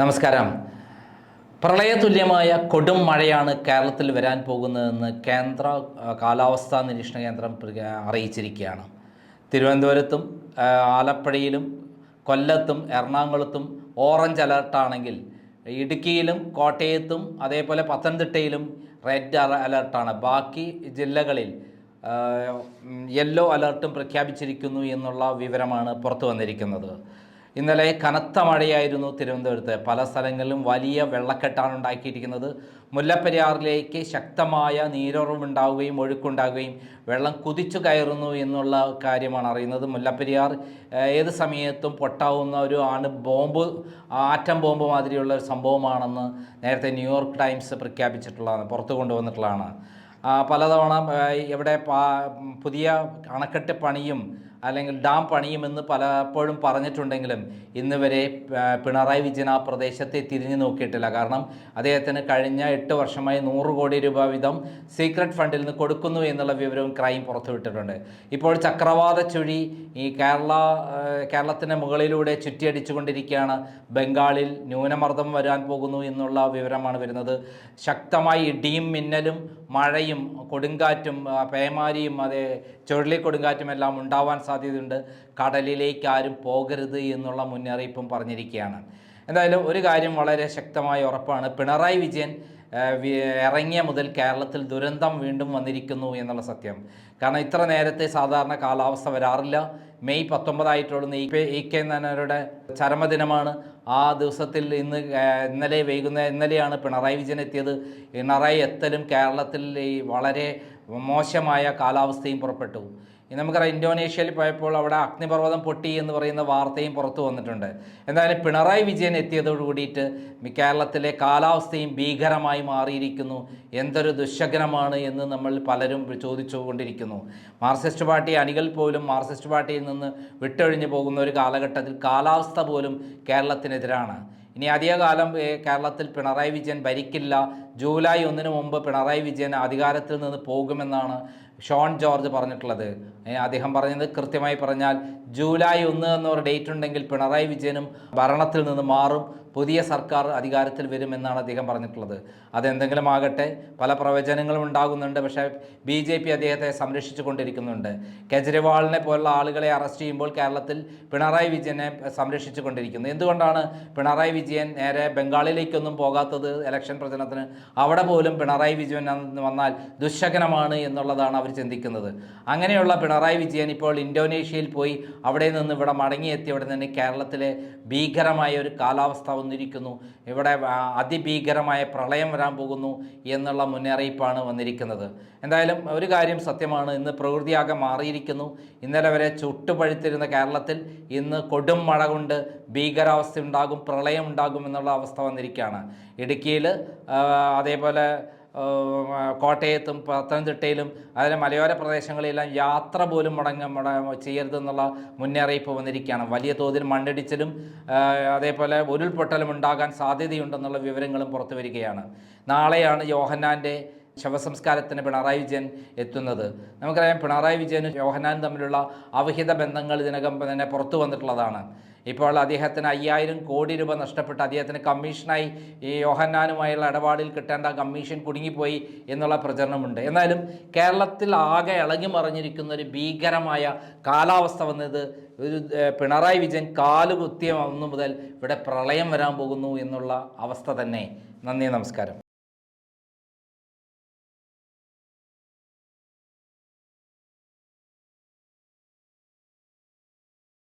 നമസ്കാരം. പ്രളയതുല്യമായ കൊടും മഴയാണ് കേരളത്തിൽ വരാൻ പോകുന്നതെന്ന് കേന്ദ്ര കാലാവസ്ഥാ നിരീക്ഷണ കേന്ദ്രം അറിയിച്ചിരിക്കുകയാണ്. തിരുവനന്തപുരത്തും ആലപ്പുഴയിലും കൊല്ലത്തും എറണാകുളത്തും ഓറഞ്ച് അലർട്ടാണെങ്കിൽ ഇടുക്കിയിലും കോട്ടയത്തും അതേപോലെ പത്തനംതിട്ടയിലും റെഡ് അലർട്ടാണ് ബാക്കി ജില്ലകളിൽ യെല്ലോ അലർട്ടും പ്രഖ്യാപിച്ചിരിക്കുന്നു എന്നുള്ള വിവരമാണ് പുറത്തു വന്നിരിക്കുന്നത്. ഇന്നലെ കനത്ത മഴയായിരുന്നു തിരുവനന്തപുരത്ത്. പല സ്ഥലങ്ങളിലും വലിയ വെള്ളക്കെട്ടാണ് ഉണ്ടാക്കിയിരിക്കുന്നത്. മുല്ലപ്പെരിയാറിലേക്ക് ശക്തമായ നീരൊറവുണ്ടാവുകയും ഒഴുക്കുണ്ടാവുകയും വെള്ളം കുതിച്ചു കയറുന്നു എന്നുള്ള കാര്യമാണ് അറിയുന്നത്. മുല്ലപ്പെരിയാർ ഏത് സമയത്തും പൊട്ടാവുന്ന ഒരു ആണ് ബോംബ് ആറ്റം ബോംബ് മാതിരിയുള്ള ഒരു സംഭവമാണെന്ന് നേരത്തെ ന്യൂയോർക്ക് ടൈംസ് പ്രഖ്യാപിച്ചിട്ടുള്ളതാണ് പുറത്തു കൊണ്ടുവന്നിട്ടുള്ളതാണ്. പലതവണ ഇവിടെ പുതിയ അണക്കെട്ട് പണിയും അല്ലെങ്കിൽ ഡാം പണിയുമെന്ന് പലപ്പോഴും പറഞ്ഞിട്ടുണ്ടെങ്കിലും ഇന്ന് വരെ പിണറായി വിജയൻ ആ പ്രദേശത്തെ തിരിഞ്ഞു നോക്കിയിട്ടില്ല. കാരണം അദ്ദേഹത്തിന് കഴിഞ്ഞ എട്ട് വർഷമായി നൂറ് കോടി രൂപ വീതം സീക്രട്ട് ഫണ്ടിൽ നിന്ന് കൊടുക്കുന്നു എന്നുള്ള വിവരവും ക്രൈം പുറത്തുവിട്ടിട്ടുണ്ട്. ഇപ്പോൾ ചക്രവാത ചുഴി ഈ കേരള കേരളത്തിന്റെ മുകളിലൂടെ ചുറ്റിയടിച്ചുകൊണ്ടിരിക്കുകയാണ്. ബംഗാളിൽ ന്യൂനമർദ്ദം വരാൻ പോകുന്നു എന്നുള്ള വിവരമാണ് വരുന്നത്. ശക്തമായി ഇടിയും മിന്നലും മഴയും കൊടുങ്കാറ്റും പേമാരിയും അതേ ചുഴലിക്കൊടുങ്കാറ്റും എല്ലാം ഉണ്ടാവാൻ സാധ്യതയുണ്ട്. കടലിലേക്ക് ആരും പോകരുത് എന്നുള്ള മുന്നറിയിപ്പും പറഞ്ഞിരിക്കുകയാണ്. എന്തായാലും ഒരു കാര്യം വളരെ ശക്തമായ ഉറപ്പാണ്. പിണറായി വിജയൻ ഇറങ്ങിയ മുതൽ കേരളത്തിൽ ദുരന്തം വീണ്ടും വന്നിരിക്കുന്നു എന്നുള്ള സത്യം. കാരണം ഇത്ര നേരത്തെ സാധാരണ കാലാവസ്ഥ വരാറില്ല. മെയ് പത്തൊമ്പതായിട്ടുള്ള. ഇ കെ നായരുടെ ചരമദിനമാണ്. ആ ദിവസത്തിൽ ഇന്ന് ഇന്നലെ വൈകുന്നേരം ഇന്നലെയാണ് പിണറായി വിജയൻ എത്തിയത്. പിണറായി എത്തലും കേരളത്തിൽ വളരെ മോശമായ കാലാവസ്ഥയും പുറപ്പെട്ടു. നമുക്കറിയാം ഇന്തോനേഷ്യയിൽ പോയപ്പോൾ അവിടെ അഗ്നിപർവതം പൊട്ടി എന്ന് പറയുന്ന വാർത്തയും പുറത്തു വന്നിട്ടുണ്ട്. എന്തായാലും പിണറായി വിജയൻ എത്തിയതോട് കൂടിയിട്ട് കേരളത്തിലെ കാലാവസ്ഥയും ഭീകരമായി മാറിയിരിക്കുന്നു. എന്തൊരു ദുശകനമാണ് എന്ന് നമ്മൾ പലരും ചോദിച്ചുകൊണ്ടിരിക്കുന്നു. മാർക്സിസ്റ്റ് പാർട്ടി അണികൾ പോലും മാർക്സിസ്റ്റ് പാർട്ടിയിൽ നിന്ന് വിട്ടൊഴിഞ്ഞു പോകുന്ന ഒരു കാലഘട്ടത്തിൽ കാലാവസ്ഥ പോലും കേരളത്തിനെതിരാണ്. ഇനി അധികകാലം കേരളത്തിൽ പിണറായി വിജയൻ ഭരിക്കില്ല ജൂലൈ ഒന്നിന് മുമ്പ് പിണറായി വിജയൻ അധികാരത്തിൽ നിന്ന് പോകുമെന്നാണ് ഷോൺ ജോർജ് പറഞ്ഞിട്ടുള്ളത്. അദ്ദേഹം പറഞ്ഞത് കൃത്യമായി പറഞ്ഞാൽ ജൂലൈ ഒന്ന് എന്നൊരു ഡേറ്റ് ഉണ്ടെങ്കിൽ പിണറായി വിജയനും ഭരണത്തിൽ നിന്ന് മാറും പുതിയ സർക്കാർ അധികാരത്തിൽ വരുമെന്നാണ് അദ്ദേഹം പറഞ്ഞിട്ടുള്ളത്. അതെന്തെങ്കിലും ആകട്ടെ പല പ്രവചനങ്ങളും ഉണ്ടാകുന്നുണ്ട് പക്ഷേ ബി ജെ പി അദ്ദേഹത്തെ സംരക്ഷിച്ചു കൊണ്ടിരിക്കുന്നുണ്ട്. കെജ്രിവാളിനെ പോലുള്ള ആളുകളെ അറസ്റ്റ് ചെയ്യുമ്പോൾ കേരളത്തിൽ പിണറായി വിജയനെ സംരക്ഷിച്ചു കൊണ്ടിരിക്കുന്നു. എന്തുകൊണ്ടാണ് പിണറായി വിജയൻ നേരെ ബംഗാളിലേക്കൊന്നും പോകാത്തത്? ഇലക്ഷൻ പ്രചരണത്തിന് അവിടെ പോലും പിണറായി വിജയൻ വന്നാൽ ദുശകനമാണ് എന്നുള്ളതാണ് അവർ ചിന്തിക്കുന്നത്. അങ്ങനെയുള്ള പിണറായി വിജയൻ ഇപ്പോൾ ഇന്തോനേഷ്യയിൽ പോയി അവിടെ നിന്ന് ഇവിടെ മടങ്ങിയെത്തി അവിടെ നിന്ന് കേരളത്തിലെ ഭീകരമായ ഒരു കാലാവസ്ഥ വന്നിരിക്കുന്നു. ഇവിടെ അതിഭീകരമായ പ്രളയം വരാൻ പോകുന്നു എന്നുള്ള മുന്നറിയിപ്പാണ് വന്നിരിക്കുന്നത്. എന്തായാലും ഒരു കാര്യം സത്യമാണ് ഇന്ന് പ്രകൃതിയാകെ മാറിയിരിക്കുന്നു. ഇന്നലെ വരെ ചുട്ടുപഴുത്തിരുന്ന കേരളത്തിൽ ഇന്ന് കൊടും മഴ കൊണ്ട് ഭീകരാവസ്ഥ ഉണ്ടാകും പ്രളയം ഉണ്ടാകും എന്നുള്ള അവസ്ഥ വന്നിരിക്കുകയാണ്. ഇടുക്കിയിൽ അതേപോലെ കോട്ടയത്തും പത്തനംതിട്ടയിലും അതിലെ മലയോര പ്രദേശങ്ങളിലെല്ലാം യാത്ര പോലും മുടങ്ങ മുട ചെയ്യരുതെന്നുള്ള മുന്നറിയിപ്പ് വന്നിരിക്കുകയാണ്. വലിയ തോതിൽ മണ്ണിടിച്ചിലും അതേപോലെ ഉരുൾപൊട്ടലും ഉണ്ടാകാൻ സാധ്യതയുണ്ടെന്നുള്ള വിവരങ്ങളും പുറത്തു വരികയാണ്. നാളെയാണ് യോഹന്നാന്റെ ശവസംസ്കാരത്തിന് പിണറായി വിജയൻ എത്തുന്നത്. നമുക്കറിയാം പിണറായി വിജയനും യോഹനാനും തമ്മിലുള്ള അവഹിത ബന്ധങ്ങൾ ഇതിനകം തന്നെ പുറത്തു വന്നിട്ടുള്ളതാണ്. ഇപ്പോൾ അദ്ദേഹത്തിന് അയ്യായിരം കോടി രൂപ നഷ്ടപ്പെട്ട് അദ്ദേഹത്തിന് കമ്മീഷനായി ഈ യോഹന്നാനുമായുള്ള ഇടപാടിൽ കിട്ടേണ്ട കമ്മീഷൻ കുടുങ്ങിപ്പോയി എന്നുള്ള പ്രചരണമുണ്ട്. എന്നാലും കേരളത്തിൽ ആകെ ഇളകി മറിഞ്ഞിരിക്കുന്ന ഒരു ഭീകരമായ കാലാവസ്ഥ വന്നത് ഒരു പിണറായി വിജയൻ കാലുകുത്തിയ അന്നു മുതൽ ഇവിടെ പ്രളയം വരാൻ പോകുന്നു എന്നുള്ള അവസ്ഥ തന്നെ. നന്ദി നമസ്കാരം.